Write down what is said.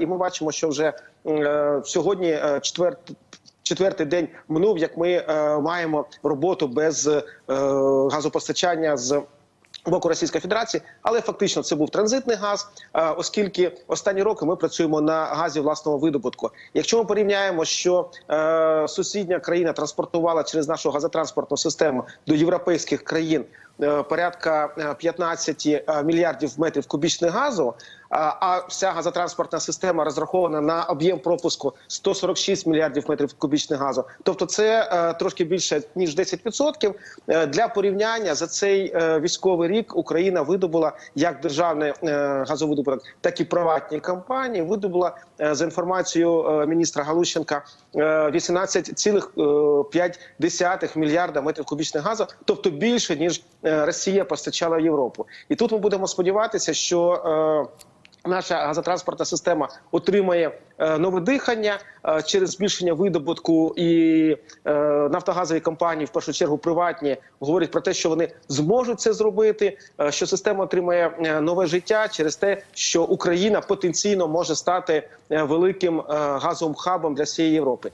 і ми бачимо, що вже е, сьогодні е, четвертий. Четвертий день минув, як ми е, маємо роботу без газопостачання з боку Російської Федерації, але фактично це був транзитний газ, оскільки останні роки ми працюємо на газі власного видобутку. Якщо ми порівняємо, що сусідня країна транспортувала через нашу газотранспортну систему до європейських країн порядка е, 15 е, мільярдів метрів кубічних газу. А вся газотранспортна система розрахована на об'єм пропуску 146 мільярдів метрів кубічних газу. Тобто, це е, трошки більше ніж 10%. Е, Для порівняння за цей е, військовий рік Україна видобула як державний е, газовидобуток, так і приватні компанії. Видобула е, за інформацією е, міністра Галущенка е, 18,5 мільярда метрів кубічних газу, тобто більше ніж е, Росія постачала в Європу. І тут ми будемо сподіватися, що е, Наша газотранспортна система отримає е, нове дихання е, через збільшення видобутку, і е, нафтогазові компанії, в першу чергу приватні, говорять про те, що вони зможуть це зробити. е, що система отримає е, нове життя через те, що Україна потенційно може стати е, великим е, газовим хабом для всієї Європи.